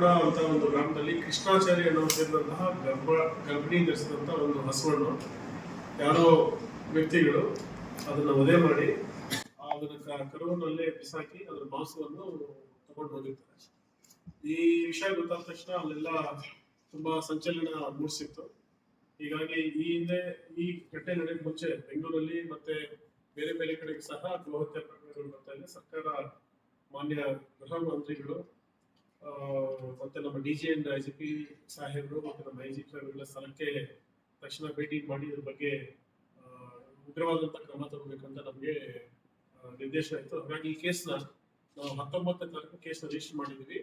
ಕೂಡ ಅಂತ ಒಂದು ಗ್ರಾಮದಲ್ಲಿ ಕೃಷ್ಣಾಚಾರಿ ಅನ್ನೋ ಸೇರಿದಂತಹ ಗರ್ಭ, ಗರ್ಭಿಣಿ ಧರಿಸಿದಂಥ ಒಂದು ಹಸುವನ್ನು ಯಾರೋ ವ್ಯಕ್ತಿಗಳು ಅದನ್ನು ವಧೆ ಮಾಡಿ, ಅದನ್ನ ಕರುವಿನಲ್ಲೇ ಬಿಸಾಕಿ ಅದರ ಮಾಂಸವನ್ನು ತಗೊಂಡು ಹೋಗಿರ್ತಾರೆ. ಈ ವಿಷಯ ಗೊತ್ತಾದ ತಕ್ಷಣ ಅಲ್ಲೆಲ್ಲ ತುಂಬಾ ಸಂಚಲನ ಮೂಡಿಸಿತ್ತು. ಹೀಗಾಗಿ ಈ ಹಿಂದೆ ಈ ಘಟನೆ ನಡೆಯಕ್ಕೆ ಮುಂಚೆ ಬೆಂಗಳೂರಲ್ಲಿ ಮತ್ತೆ ಬೇರೆ ಬೇರೆ ಕಡೆಗೆ ಸಹ ಗೋಹತ್ಯೆ ಪ್ರಕರಣಗಳು ಬರ್ತಾ ಇದೆ ಸರ್ಕಾರ ಮಾನ್ಯ ಗೃಹ ಮಂತ್ರಿಗಳು ಮತ್ತೆ ನಮ್ಮ D G and I G P ಸಾಹೇಬರು ಮತ್ತು ನಮ್ಮ ಐ ಜಿ ಪಿ ಸ್ಥಳಕ್ಕೆ ತಕ್ಷಣ ಭೇಟಿ ಮಾಡಿ ಇದ್ರ ಬಗ್ಗೆ ಉಗ್ರವಾದಂಥ ಕ್ರಮ ತಗೋಬೇಕಂತ ನಮಗೆ ನಿರ್ದೇಶನ ಆಯಿತು. ಹಾಗಾಗಿ ಈ ಕೇಸ್ನ ನಾವು ಹತ್ತೊಂಬತ್ತನೇ ತಾರೀಕು ಕೇಸ್ನ ರಿಜಿಸ್ಟರ್ ಮಾಡಿದ್ವಿ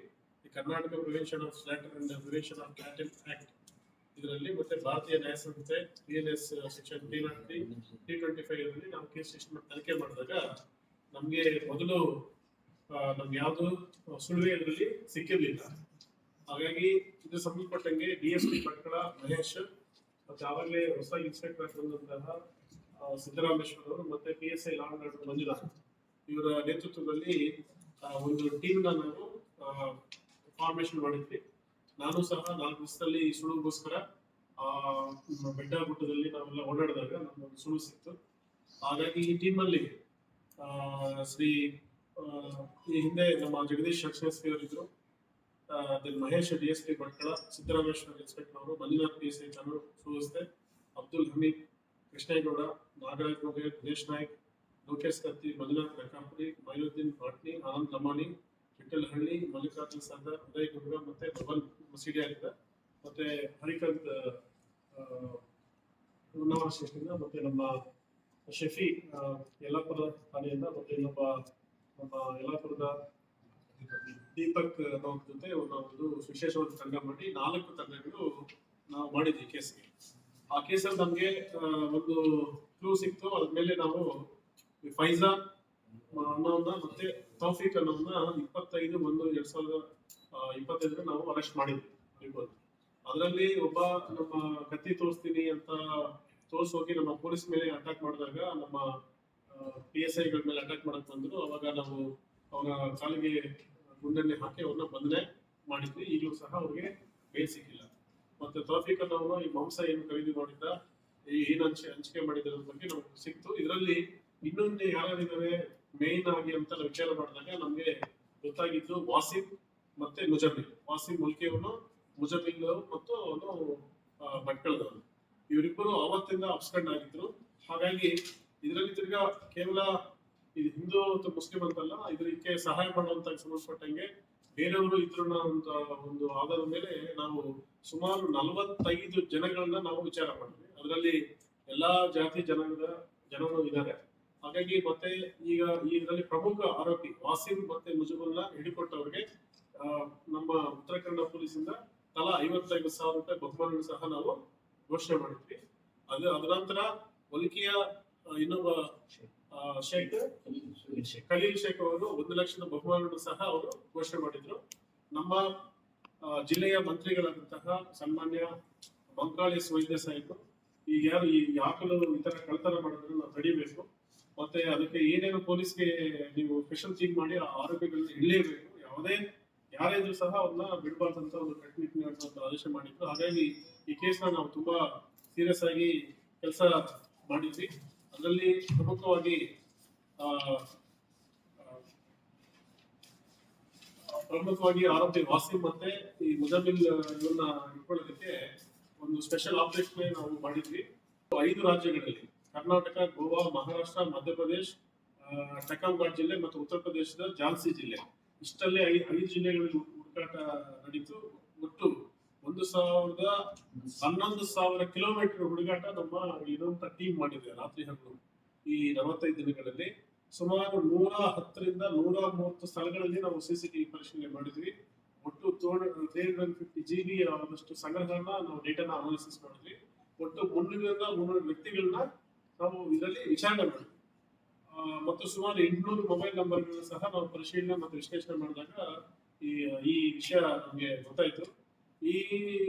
ಈ Karnataka prevention of slaughter and prevention of cattle act ಇದರಲ್ಲಿ ಮತ್ತೆ Bharatiya Nyaya Sanstha N S section three not three twenty five ಇದರಲ್ಲಿ ನಾವು ಕೇಸ್ ರಿಜಿಸ್ಟರ್ ಮಾಡಿ, ತನಿಖೆ ಮಾಡಿದಾಗ ನಮಗೆ ಮೊದಲು ನಮ್ಗೆ ಯಾವುದು ಸುಳಿವೆ ಅದರಲ್ಲಿ ಸಿಕ್ಕಿರ್ಲಿಲ್ಲ. ಹಾಗಾಗಿ ಇದು ಸಂಬಂಧಪಟ್ಟಂಗೆ ಡಿ ಎಸ್ ಪಿ ಪಟ್ಟಣ ಮಹೇಶ್ ಮತ್ತೆ ಆವಾಗಲೇ ಹೊಸ ಇನ್ಸ್ಪೆಕ್ಟರ್ ಬಂದಂತಹ ಸಿದ್ದರಾಮೇಶ್ವರ ಅವರು ಮತ್ತೆ ಪಿ ಎಸ್ ಐ ಲಾ ಮಂಜುನಾಥ್ ಇವರ ನೇತೃತ್ವದಲ್ಲಿ ಒಂದು ಟೀಮ್ ನಾವು ಫಾರ್ಮೇಶನ್ ಮಾಡಿದ್ವಿ. ನಾನು ಸಹ ನಾಲ್ಕು ದಿವಸದಲ್ಲಿ ಈ ಸುಳುಗೋಸ್ಕರ ಬೆಟ್ಟ ಗುಡ್ಡದಲ್ಲಿ ನಾವೆಲ್ಲ ಓಡಾಡಿದಾಗ ಒಂದು ಸುಳು ಸಿಕ್ತು. ಹಾಗಾಗಿ ಈ ಟೀಮಲ್ಲಿ ಶ್ರೀ ಈ ಹಿಂದೆ ನಮ್ಮ ಜಗದೀಶ್ ಶಕ್ಷಸ್ತಿ ಅವರಿದ್ರು then Mahesh D S P Bhatkal, Siddarameshwara inspector ಅವರು Mallinath P S I Abdul Hameed, Krishnegowda, Nagaraj Moge Dinesh Naik, Lokesh Katti, Manjunath Rakapuri Mainuddin Bhatni Anand Lamani Vithalahalli Mallikarjun Sardar, Uday Guruga ಮತ್ತೆ ಮೊಬಲ್ ಮುಸಿಡಿಯಾರಿಂದ ಮತ್ತೆ ಹರಿಕಾಂತ್ ಉನ್ನವ ಸ್ಟೇಷನಿಂದ ಮತ್ತೆ ನಮ್ಮ ಶಫಿ ಯಲ್ಲಾಪುರ ಠಾಣೆಯಿಂದ ಮತ್ತೆ ಇನ್ನೊಬ್ಬ ನಮ್ಮ ಯಲ್ಲಾಪುರದ ದೀಪಕ್ ಅನ್ನೋ ಜೊತೆ ಒಂದು ವಿಶೇಷವಾದ ತಂಡ ಮಾಡಿ ನಾಲ್ಕು ತಂಡಗಳು ನಾವು ಮಾಡಿದ್ವಿ ಕೇಸ್ಗೆ. ಆ ಕೇಸಲ್ಲಿ ನಮಗೆ ಒಂದು ಕ್ಲೂ ಸಿಕ್ತು. ಅದ್ಮೇಲೆ ನಾವು ಈ ಫೈಜಾನ್ ಅನ್ನೋನ್ನ ಮತ್ತೆ ತೌಫಿಕ್ ಅನ್ನೋನ್ನ ಇಪ್ಪತ್ತೈದು ಒಂದು ಎರಡ್ ಸಾವಿರದ ಇಪ್ಪತ್ತೈದರ ನಾವು ಅರೆಸ್ಟ್ ಮಾಡಿದ್ವಿ ಅದರಲ್ಲಿ ಒಬ್ಬ ನಮ್ಮ ಕತ್ತಿ ತೋರಿಸ್ತೀನಿ ಅಂತ ತೋರಿಸೋಗಿ ನಮ್ಮ ಪೊಲೀಸ್ ಮೇಲೆ ಅಟ್ಯಾಕ್ ಮಾಡಿದಾಗ ನಮ್ಮ ಪಿ ಎಸ್ ಐಗಳ ಮೇಲೆ ಅಟ್ಯಾಕ್ ಮಾಡಕ್ ಬಂದ್ರು. ಅವಾಗ ನಾವು ಅವರ ಕಾಲಿಗೆ ಗುಂಡನ್ನೇ ಹಾಕಿ ಅವ್ರನ್ನ ಬಂಧನೆ ಮಾಡಿದ್ವಿ. ಈಗಲೂ ಸಹ ಅವ್ರಿಗೆ ಬೇಲ್ ಸಿಕ್ಕಿಲ್ಲ ಮತ್ತೆ ತೌಫಿಕ್ ಅನ್ನೋನು ಈ ಮಾಂಸ ಏನು ಖರೀದಿ ಮಾಡಿದ್ದ ಏನು ಏನ್ ಹಂಚೆ ಹಂಚಿಕೆ ಮಾಡಿದ್ರ ಬಗ್ಗೆ ನಮ್ಗೆ ಸಿಕ್ತು. ಇದರಲ್ಲಿ ಇನ್ನೊಂದು ಯಾರ್ಯಾರಿದ್ದಾರೆ? ಮೇನ್ ಆಗಿ ಅಂತ ನಾವು ವಿಚಾರ ಮಾಡಿದಾಗ ನಮ್ಗೆ ಗೊತ್ತಾಗಿದ್ದು ವಾಸಿಂ ಮತ್ತೆ ಮುಜಮಿಲ್ ವಾಸಿಂ ಮುಲ್ಕಿಯವನು ಮುಜಮಿಲ್ ಮತ್ತು ಅವನು ಭಟ್ಕಳದವನು. ಇವರಿಬ್ಬರು ಅವತ್ತಿಂದ ಅಪ್ಸ್ಕಂಡ್ ಆಗಿದ್ರು. ಹಾಗಾಗಿ ಇದರಲ್ಲಿ ತಿರ್ಗಾ ಕೇವಲ ಇದು ಹಿಂದೂ ಮತ್ತು ಮುಸ್ಲಿಂ ಅಂತಲ್ಲ ಇದಕ್ಕೆ ಸಹಾಯ ಮಾಡುವಂತ ಸಂಬಂಧಪಟ್ಟಂಗೆ ಬೇರೆಯವರು ಇದ್ರನ್ನ ಒಂದು ಒಂದು ಆಧಾರದ ಮೇಲೆ ನಾವು ಸುಮಾರು ನಲವತ್ತೈದು ಜನಗಳನ್ನ ನಾವು ವಿಚಾರ ಮಾಡಿದ್ವಿ. ಅದರಲ್ಲಿ ಎಲ್ಲಾ ಜಾತಿ ಜನಾಂಗದ ಜನರು ಇದ್ದಾರೆ ಹಾಗಾಗಿ ಮತ್ತೆ ಈಗ ಇದರಲ್ಲಿ ಪ್ರಮುಖ ಆರೋಪಿ ವಾಸಿಂ ಮತ್ತೆ ಮುಜುಬುಲ್ನ ಹಿಡಿಕೊಟ್ಟವ್ರಿಗೆ ನಮ್ಮ ಉತ್ತರ ಕನ್ನಡ ಪೊಲೀಸಿಂದ ತಲಾ ಐವತ್ತೈದು ಸಾವಿರ ರೂಪಾಯಿ ಬಹುಮಾನ ಸಹ ನಾವು ಘೋಷಣೆ ಮಾಡಿದ್ವಿ. ಅದು ನಂತರ ಒಲಿಕೆಯ ಇನ್ನೊಬ್ಬ ಶೇಖ್ ಖಲೀಲ್ ಶೇಖ್ ಅವರು ಒಂದು ಲಕ್ಷದ ಬಹುಮಾನವನ್ನು ಸಹ ಅವರು ಘೋಷಣೆ ಮಾಡಿದ್ರು. ನಮ್ಮ ಜಿಲ್ಲೆಯ ಮಂತ್ರಿಗಳಾದಂತಹ ಸನ್ಮಾನ್ಯ ಬಂಗಾಳಿ ವೈದ್ಯ ಸಾಹೇಬರು ಈಗ ಯಾರು ಈ ಆಕಲು ಈ ತರ ಕಳ್ತನ ಮಾಡಿದ್ರು ನಾವು ತಡಿಬೇಕು. ಮತ್ತೆ ಅದಕ್ಕೆ ಏನೇನು ಪೊಲೀಸ್ಗೆ ನೀವು ಸ್ಪೆಷಲ್ ಟೀಮ್ ಮಾಡಿ ಆ ಆರೋಪಿಗಳನ್ನ ಹಿಡಿಯಬೇಕು ಯಾವುದೇ, ಯಾರೇ ಇದ್ರೂ ಸಹ ಅವ್ರನ್ನ ಬಿಡಬಾರ್ದಂತ ಒಂದು ಕಟ್ಟುನಿಟ್ಟಿನ ಆದೇಶ ಮಾಡಿದ್ರು. ಹಾಗಾಗಿ ಈ ಕೇಸ್ನ ನಾವು ತುಂಬಾ ಸೀರಿಯಸ್ ಆಗಿ ಕೆಲಸ ಮಾಡಿದ್ವಿ. ಅದರಲ್ಲಿ ಪ್ರಮುಖವಾಗಿ ಪ್ರಮುಖವಾಗಿ ಆರೋಪಿ ವಾಸಿಂ ಮತ್ತೆ ಈ ಮುಜಮಿಲ್ ಇವನ್ನ ಇಟ್ಕೊಳ್ಳೋದಕ್ಕೆ ಒಂದು ಸ್ಪೆಷಲ್ ಆಪರೇಷನ್ ನಾವು ಮಾಡಿದ್ವಿ. ಐದು ರಾಜ್ಯಗಳಲ್ಲಿ, ಕರ್ನಾಟಕ, ಗೋವಾ, ಮಹಾರಾಷ್ಟ್ರ, ಮಧ್ಯಪ್ರದೇಶ್ ಟೆಕಂಘಾಟ್ ಜಿಲ್ಲೆ ಮತ್ತು ಉತ್ತರ ಪ್ರದೇಶದ ಝಾನ್ಸಿ ಜಿಲ್ಲೆ. ಇಷ್ಟಲ್ಲೇ ಐ, ಐದು ಜಿಲ್ಲೆಗಳಲ್ಲಿ ಹುಡುಕಾಟ ನಡೀತು. ಒಟ್ಟು ಒಂದು ಸಾವಿರದ ಹನ್ನೊಂದು ಸಾವಿರ ಕಿಲೋಮೀಟರ್ ಹುಡುಗಾಟ ನಮ್ಮ ಇರುವಂತ ಟೀಮ್ ಮಾಡಿದೆ ರಾತ್ರಿ ಹಗಲು ಈ ನಲವತ್ತೈದು ದಿನಗಳಲ್ಲಿ. ಸುಮಾರು ನೂರ ಹತ್ತರಿಂದ ನೂರ ಮೂವತ್ತು ಸ್ಥಳಗಳಲ್ಲಿ ನಾವು ಸಿ ಸಿ ಟಿವಿ ಪರಿಶೀಲನೆ ಮಾಡಿದ್ವಿ. ಒಟ್ಟು ತ್ರೀ ಫಿಫ್ಟಿ ಜಿ ಬಿ ಆದಷ್ಟು ಸಂಗ್ರಹನ ನಾವು ಡೇಟಾನ ಅನಾಲಿಸಿಸ್ ಮಾಡಿದ್ವಿ. ಒಟ್ಟು ಮುನ್ನೂರಿಂದ ಮುನ್ನೂರು ವ್ಯಕ್ತಿಗಳನ್ನ ನಾವು ಇದರಲ್ಲಿ ವಿಚಾರಣೆ ಮಾಡಿದ್ವಿ. ಮತ್ತು ಸುಮಾರು ಎಂಟುನೂರು ಮೊಬೈಲ್ ನಂಬರ್ಗಳನ್ನ ಸಹ ನಾವು ಪರಿಶೀಲನೆ ಮತ್ತು ವಿಶ್ಲೇಷಣೆ ಮಾಡಿದಾಗ ಈ ಈ ವಿಷಯ ನಮಗೆ ಗೊತ್ತಾಯ್ತು. ಈ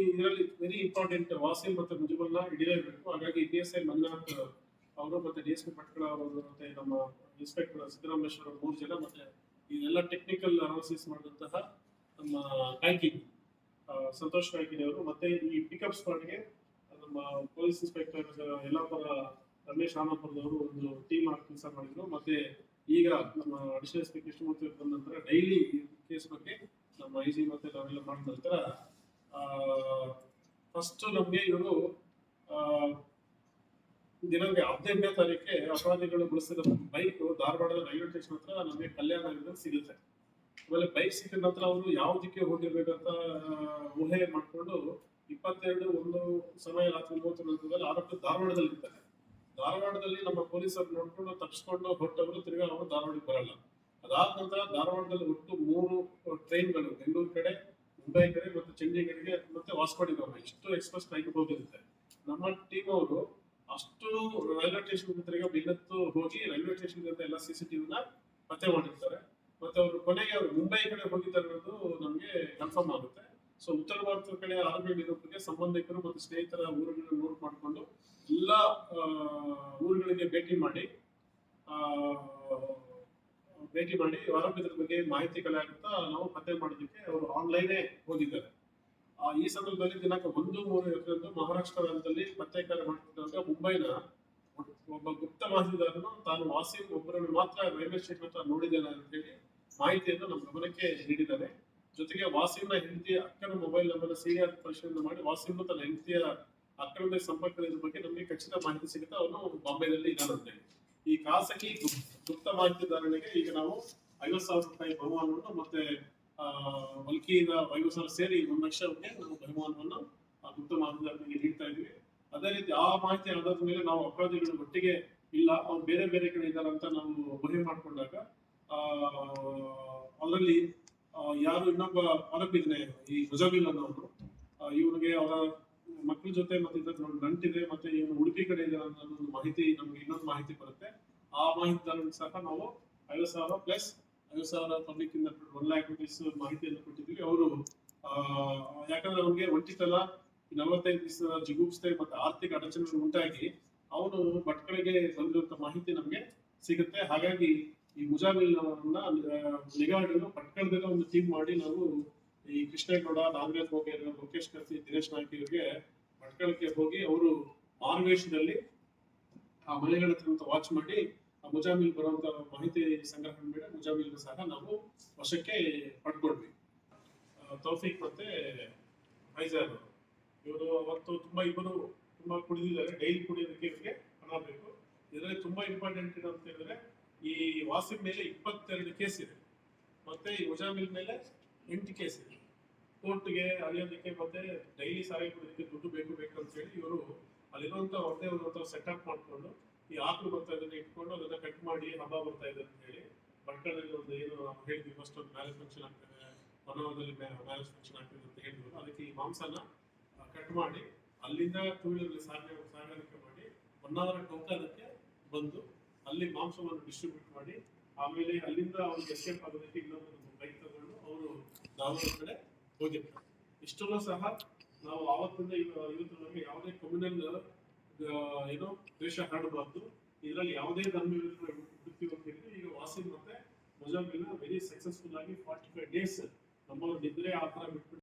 ಇದರಲ್ಲಿ ವೆರಿ ಇಂಪಾರ್ಟೆಂಟ್ ವಾಸಿ ಮತ್ತು ಮುಜುಬಲ್ನ ಹಿಡಿಯಲೇಬೇಕು ಹಾಗಾಗಿ ಪಿ ಎಸ್ ಐ ಮಂಜುನಾಥ್ ಅವರು ಮತ್ತೆ ಡಿ ಎಸ್ ಪಿ ಪಟ್ಕಳ ಅವರು ಮತ್ತೆ ನಮ್ಮ ಇನ್ಸ್ಪೆಕ್ಟರ್ ಸಿದ್ದರಾಮೇಶ್ವರ ಮೂರು ಜನ ಮತ್ತೆ ಇದೆಲ್ಲ ಟೆಕ್ನಿಕಲ್ ಅನಾಲಿಸಿಸ್ ಮಾಡಿದಂತಹ ನಮ್ಮ ಕಾಯ್ಕಿ ಸಂತೋಷ್ ಕಾಯ್ಕಿನಿ ಅವರು ಮತ್ತೆ ಈ ಪಿಕಪ್ ಸ್ಪಾಟ್ಗೆ ನಮ್ಮ ಪೊಲೀಸ್ ಇನ್ಸ್ಪೆಕ್ಟರ್ ಯಲ್ಲಾಪುರ ರಮೇಶ್ ರಾಮಪುರದವರು ಒಂದು ಟೀಮ್ ಆಗಿ ಕೆಲಸ ಮಾಡಿದ್ರು. ಮತ್ತೆ ಈಗ ನಮ್ಮ ಅಡಿಷನಲ್ ಇನ್ಸ್ಪೆಕ್ಟರ್ ಕೃಷ್ಣಮೂರ್ತಿ ಅವ್ರು ಬಂದ ನಂತರ ಡೈಲಿ ಕೇಸ್ ಬಗ್ಗೆ ನಮ್ಮ ಐ ಮತ್ತೆ ನಾವೆಲ್ಲ ಮಾಡಿದ ನಂತರ ಫಸ್ಟ್ ನಮಗೆ ಇವರು ದಿನಾಂಕ ಹದಿನೆಂಟನೇ ತಾರೀಕೆ ಅಪರಾಧಿಗಳು ಬಳಸಿದ ಬೈಕ್ ಧಾರವಾಡದ ರೈಲ್ವೆ ಸ್ಟೇಷನ್ ಹತ್ರ ನಮಗೆ ಕಲ್ಯಾಣ ನಗರದಲ್ಲಿ ಸಿಗುತ್ತೆ. ಆಮೇಲೆ ಬೈಕ್ ಸಿಕ್ಕಿದ ನಂತರ ಅವರು ಯಾವುದಕ್ಕೆ ಹೋಗಿರ್ಬೇಕಂತ ಅಂತ ಊಹೆ ಮಾಡ್ಕೊಂಡು ಇಪ್ಪತ್ತೆರಡು ಒಂದು ಸಮಯ ರಾತ್ರಿ ಮೂವತ್ತು ನಂತರದಲ್ಲಿ ಆರೋಪಿ ಧಾರವಾಡದಲ್ಲಿ ಇರ್ತಾರೆ ಧಾರವಾಡದಲ್ಲಿ ನಮ್ಮ ಪೊಲೀಸರು ನೋಡ್ಕೊಂಡು ತಪ್ಪಿಸ್ಕೊಂಡು ಹೊರಟವರು ತಿರ್ಗಾ ಅವರು ಧಾರವಾಡಕ್ಕೆ ಬರಲ್ಲ. ಅದಾದ ನಂತರ ಧಾರವಾಡದಲ್ಲಿ ಒಟ್ಟು ಮೂರು ಟ್ರೈನ್ಗಳು ಬೆಂಗಳೂರು ಕಡೆ ಕಡೆ ಮತ್ತು ಚಂಡೀಗಢಗೆ ಮತ್ತೆ ವಾಸ್ಕೋಡಿಗಾಮ ಇಷ್ಟು ಎಕ್ಸ್ಪ್ರೆಸ್ ಟ್ರೈನ್ ಹೋಗಿರುತ್ತೆ. ನಮ್ಮ ಟೀಮ್ ಅವರು ಅಷ್ಟು ರೈಲ್ವೆ ಸ್ಟೇಷನ್ ತಿರ್ಗಾ ಬಿಲ್ಲತ್ತು ಹೋಗಿ ರೈಲ್ವೆ ಸ್ಟೇಷನ್ ಎಲ್ಲ ಸಿ ಸಿ ಟಿವಿನ ಪತ್ತೆ ಮಾಡಿರ್ತಾರೆ. ಮತ್ತೆ ಅವರು ಕೊನೆಗೆ ಅವರು ಮುಂಬೈ ಕಡೆ ಹೋಗಿದ್ದಾರೆ ಅನ್ನೋದು ನಮಗೆ ಕನ್ಫರ್ಮ್ ಆಗುತ್ತೆ. ಸೊ ಉತ್ತರ ಭಾರತದ ಕಡೆ ಆರ್ಮಿ ನಿರೂಪಣೆಗೆ ಸಂಬಂಧಿಕರು ಮತ್ತು ಸ್ನೇಹಿತರ ಊರುಗಳನ್ನ ನೋಟ್ ಮಾಡಿಕೊಂಡು ಎಲ್ಲ ಊರುಗಳಿಗೆ ಭೇಟಿ ಮಾಡಿ ಭೇಟಿ ಮಾಡಿ ಆರೋಗ್ಯದ ಬಗ್ಗೆ ಮಾಹಿತಿ ಕಲೆ ಆಗುತ್ತಾ ನಾವು ಪತ್ತೆ ಮಾಡೋದಕ್ಕೆ ಅವರು ಆನ್ಲೈನೇ ಹೋಗಿದ್ದಾರೆ. ಈ ಸಂದರ್ಭದಲ್ಲಿ ದಿನಾಂಕ ಒಂದು ಮೂರು ಎರಡರಂದು ಮಹಾರಾಷ್ಟ್ರ ರಾಜ್ಯದಲ್ಲಿ ಪತ್ತೆ ಕಾರ್ಯ ಮಾಡುತ್ತಿದ್ದಾಗ ಮುಂಬೈನ ಒಬ್ಬ ಗುಪ್ತ ಮಾಹಿತಿದಾರನು ತಾನು ವಾಸಿಂ ಒಬ್ಬರನ್ನು ಮಾತ್ರ ರೈಲ್ವೆ ಸ್ಟೇಷನ್ ಹತ್ರ ನೋಡಿದ್ದೇನೆ ಅಂತ ಹೇಳಿ ಮಾಹಿತಿಯನ್ನು ನಮ್ಮ ಗಮನಕ್ಕೆ ನೀಡಿದ್ದಾರೆ ಜೊತೆಗೆ ವಾಸಿಂನ ಹೆಂಡತಿಯ ಅಕ್ಕನ ಮೊಬೈಲ್ ನಂಬರ್ ಸಿರಿಯಾದ ಪರಿಶೀಲನೆ ಮಾಡಿ ವಾಸಿಂ ತನ್ನ ಹೆಂಡತಿಯ ಅಕ್ಕನ ಸಂಪರ್ಕದ ಬಗ್ಗೆ ನಮಗೆ ಖಚಿತ ಮಾಹಿತಿ ಸಿಗುತ್ತೆ ಅವನು ಬಾಂಬೆನಲ್ಲಿ ಇದ್ದಾನಂತೆ. ಈ ಖಾಸಗಿ ಗುಪ್- ಗುಪ್ತ ಮಾಹಿತಿದಾರನಿಗೆ ಈಗ ನಾವು ಐವತ್ತು ಸಾವಿರ ರೂಪಾಯಿ ಬಹುಮಾನವನ್ನು ಮತ್ತೆ ಮಲ್ಕಿಯಿಂದ ಐವತ್ ಸಾವಿರ ಸೇರಿ ಒಂದು ರೂಪಾಯಿ ನಾವು ಬಹುಮಾನವನ್ನು ಗುಪ್ತ ಮಾಹಿತಿದಾರನಿಗೆ ನೀಡ್ತಾ ಇದೀವಿ ಅದೇ ರೀತಿ ಆ ಮಾಹಿತಿ ಆಧಾರದ ಮೇಲೆ ನಾವು ಅಪರಾಧಿಗಳು ಒಟ್ಟಿಗೆ ಇಲ್ಲ, ಅವ್ರು ಬೇರೆ ಬೇರೆ ಕಡೆ ಇದ್ದಾರೆ ಅಂತ ನಾವು ಬಹಿ ಮಾಡ್ಕೊಂಡಾಗ ಅದರಲ್ಲಿ ಯಾರು ಇನ್ನೊಬ್ಬ ಆರೋಪಿ ಈ ಮುಜಾಮಿಲ್ ಅನ್ನೋರು ಇವನಿಗೆ ಅವರ ಮಕ್ಕಳ ಜೊತೆ ಮತ್ತೆ ಇದ್ರ ನಂಟಿದೆ ಮತ್ತೆ ಇವನು ಉಡುಪಿ ಕಡೆ ಇದೆ ಅನ್ನೋ ಒಂದು ಮಾಹಿತಿ ನಮ್ಗೆ ಇನ್ನೊಂದು ಮಾಹಿತಿ ಬರುತ್ತೆ. ಆ ಮಾಹಿತಿ ಸಹ ನಾವು ಐವತ್ತು ಸಾವಿರ ಪ್ಲಸ್ ಐವತ್ತು ಸಾವಿರ ಪಬ್ಲಿಕ್ ಇಂದ ಒನ್ ಲ್ಯಾಕ್ ರುಪೀಸ್ ಮಾಹಿತಿಯನ್ನು ಕೊಟ್ಟಿದ್ದೀವಿ. ಅವರು ಯಾಕಂದ್ರೆ ಅವ್ರಿಗೆ ಒಂಟಿತಲ ನಲವತ್ತೈದು ದಿವಸದ ಜಿಗುಪ್ಸೆ ಮತ್ತೆ ಆರ್ಥಿಕ ಅಡಚಣೆಗಳು ಉಂಟಾಗಿ ಅವನು ಭಟ್ಕಳಿಗೆ ಬಂದಿರುವಂತ ಮಾಹಿತಿ ನಮಗೆ ಸಿಗುತ್ತೆ. ಹಾಗಾಗಿ ಈ ಮುಜಾಮಿಲ್ ಅವರನ್ನ ನಿಗಾ ಇಡಲು ಒಂದು ಟೀಮ್ ಮಾಡಿ ನಾವು ಈ ಕೃಷ್ಣೇಗೌಡ, ನಾಗರಾಜ್ ಹೋಗಿ ಲೋಕೇಶ್ ಕತ್ತಿ ದಿನೇಶ್ ನಾಯ್ಕ ಇವರಿಗೆ ಭಟ್ಕಳಕ್ಕೆ ಹೋಗಿ ಅವರು ಮಾರ್ವೇಶದಲ್ಲಿ ಆ ಮನೆಗಳ ವಾಚ್ ಮಾಡಿ ಮುಜಾಮಿಲ್ ಬರುವಂತ ಮಾಹಿತಿ ಸಂಗ್ರಹಣೆ ಮೇಲೆ ಮುಜಾಮಿಲ್ ಸಹ ನಾವು ವಶಕ್ಕೆ ಪಡ್ಕೊಂಡ್ವಿ. ತೌಫಿಕ್ ಮತ್ತೆ ಫೈಜಾರ್ ಇವರು ಅವತ್ತು ತುಂಬಾ ಇಬ್ಬರು ತುಂಬಾ ಕುಡಿದಿದ್ದಾರೆ. ಡೈಲಿ ಕುಡಿಯೋದಕ್ಕೆ ಇವರಿಗೆ ಹಣ ಬೇಕು. ಇದರಲ್ಲಿ ತುಂಬಾ ಇಂಪಾರ್ಟೆಂಟ್ ಏನು ಅಂತ ಹೇಳಿದ್ರೆ ಈ ವಾಸಿಂ ಮೇಲೆ ಇಪ್ಪತ್ತೆರಡು ಕೇಸ್ ಇದೆ. ಮತ್ತೆ ಈ ಮುಜಾಮಿಲ್ ಮೇಲೆ ಎಂಟು ಕೇಸ್ ಇದೆ. ಕೋರ್ಟ್ಗೆ ಅಲಿಯೋದಕ್ಕೆ ಮತ್ತೆ ಡೈಲಿ ಸಾರಿಗೆ ಕುಡಿಯೋದಕ್ಕೆ ದುಡ್ಡು ಬೇಕು ಬೇಕು ಅಂತ ಹೇಳಿ ಇವರು ಅಲ್ಲಿರುವಂತ ಒಂದೇ ಒಂದು ಸೆಟಪ್ ಮಾಡ್ಕೊಂಡು ಈ ಆಕಳು ಬರ್ತಾ ಇದನ್ನ ಇಟ್ಕೊಂಡು ಅದನ್ನ ಕಟ್ ಮಾಡಿ ಹಬ್ಬ ಬರ್ತಾ ಇದೆ ಅಂತ ಹೇಳಿ ಭಟ್ಕಳದಲ್ಲಿ ಒಂದು ಏನು ನಾವು ಹೇಳಿದ್ವಿ ಫಸ್ಟ್ ಒಂದು ಮ್ಯಾರೇಜ್ ಫಂಕ್ಷನ್ ಆಗ್ತದೆ, ಹೊನ್ನಾವರದಲ್ಲಿ ಮ್ಯಾರೇಜ್ ಫಂಕ್ಷನ್ ಆಗ್ತದೆ ಅಂತ ಹೇಳಿದ್ರು. ಅದಕ್ಕೆ ಈ ಮಾಂಸನ ಕಟ್ ಮಾಡಿ ಅಲ್ಲಿಂದ ಟೂ ವೀಲರ್ ಸಾಗಣೆ ಮಾಡಿ ಹೊನ್ನಾವರ ಟೋಕನಕ್ಕೆ ಬಂದು ಅಲ್ಲಿ ಮಾಂಸವನ್ನು ಡಿಸ್ಟ್ರಿಬ್ಯೂಟ್ ಮಾಡಿ ಆಮೇಲೆ ಅಲ್ಲಿಂದ ಅವ್ರಿಗೆ ಎಸ್ಕೇಪ್ ಆಗೋದಕ್ಕೆ ಇನ್ನೊಂದು ಬೈಕ್ ತಗೊಂಡು ಅವರು ದಾವಣಗೆರೆ ಕಡೆ ಹೋಗಿರ್ತಾರೆ. ಇಷ್ಟನ್ನು ಸಹ ನಾವು ಆವತ್ತಿಂದ ಇವತ್ತು ನಮಗೆ ಯಾವುದೇ ಕಮ್ಯುನಲ್ ಏನೋ ದ್ವೇಷ ಹರಡಬಾರ್ದು ಇದರಲ್ಲಿ ಯಾವುದೇ ಧರ್ಮ ಬಿಡ್ತೀವಿ ಅಂತ ಹೇಳಿದ್ರೆ ಈಗ ವಾಸಿನ್ ಮತ್ತೆ ಮುಜಾಮಿಲ್ನ ವೆರಿ ಸಕ್ಸಸ್ಫುಲ್ ಆಗಿ ಫಾರ್ಟಿ ಫೈವ್ ಡೇಸ್ ನಮ್ಮವ್ರು ನಿದ್ರೆ ಆ ತರ ಬಿಟ್ಬಿಟ್ಟು